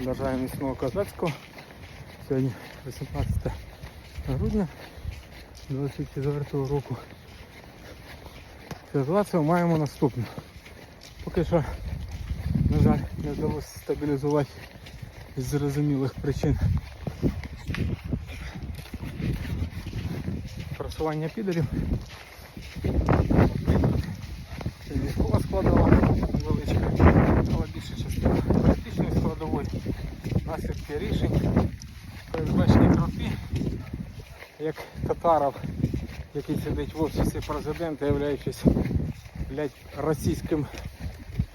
Бажаю міцного козацького. Сьогодні 18 грудня 24 року. Ситуацію маємо наступну. Поки що, на жаль, не вдалося стабілізувати з зрозумілих причин просування підерів. Це військова складова наслідки рішень, передбачені крути, як Татаров, який сидить в офісі президента, являючись блядь, російським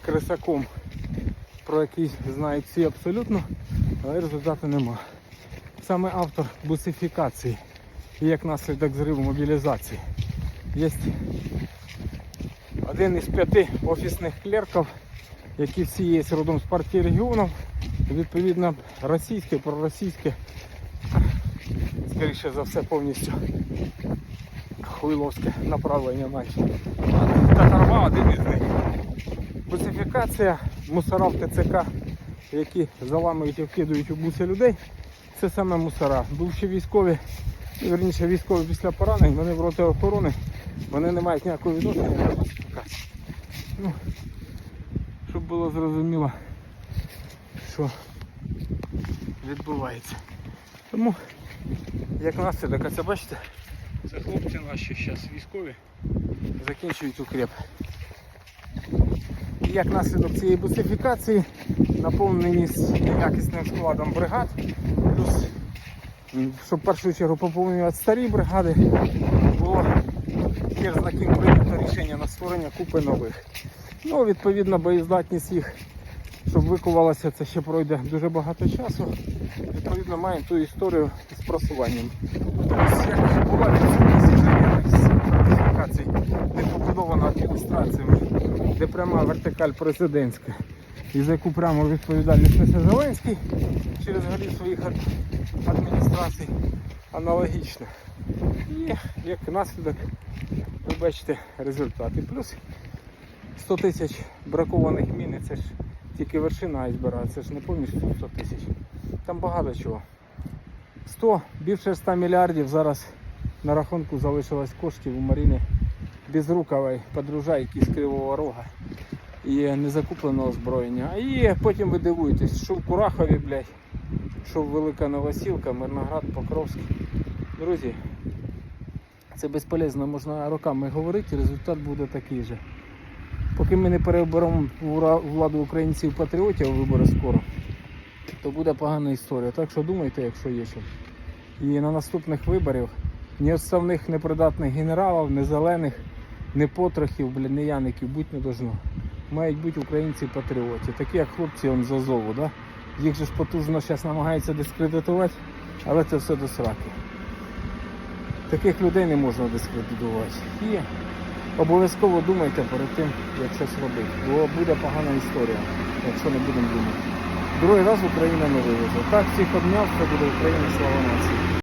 крисаком, про який знають всі абсолютно, але результату нема. Саме автор бусифікації і як наслідок зриву мобілізації. Є один із п'яти офісних клерків, які всі є родом з партії регіонів, відповідно російське, проросійське, скоріше за все повністю хуйловське направлення наче. Татарва один із них. Бусифікація, мусора в ТЦК, які заламують і вкидують у буси людей, це саме мусора. Бувши військові, верніше військові після поранень, вони в роти охорони, вони не мають ніякого відношення до. Ну, щоб було зрозуміло, що відбувається. Тому, як наслідок, а це бачите, це хлопці наші зараз військові закінчують укреп. І як наслідок цієї бусифікації наповнені з якісним складом бригад, плюс, щоб в першу чергу поповнювати старі бригади, було хер з ким прийнято рішення на створення купи нових. Ну, відповідно, боєздатність їх, щоб викувалося, це ще пройде дуже багато часу. Відповідно, маємо ту історію з просуванням. Ось не побудована адміністраціями, де пряма вертикаль президентська, і за яку прямо відповідальність несе Зеленський через голів своїх адміністрацій аналогічно. І як наслідок, ви бачите результати. Плюс 100 тисяч бракованих мін, це ж тільки вершина айсберга, це ж не повністю 100 тисяч. Там багато чого. 100, більше 100 мільярдів зараз на рахунку залишилось коштів у Маріни Безрукової подружайки з Кривого Рога і незакупленого озброєння. І потім ви дивуєтесь, що в Курахові, блядь, що в Велика Новосілка, Мирноград, Покровськ. Друзі, це безполезно, можна роками говорити, результат буде такий же. Поки ми не переберемо владу українців патріотів вибори скоро, то буде погана історія. Так що думайте, якщо є що. І на наступних виборів ні отставних непридатних генералів, ні зелених, ні потрохів, блін, ні яників бути не должно. Мають бути українці патріоти, такі як хлопці он з Азову, да? їх же ж потужно зараз намагаються дискредитувати, але це все до сраки. Таких людей не можна дискредитувати. І обов'язково думайте перед тим, як щось робити. Бо буде погана історія, якщо не будемо думати. Другий раз Україна не вивезе. Так, всіх обняв, це буде Україна, слава нації.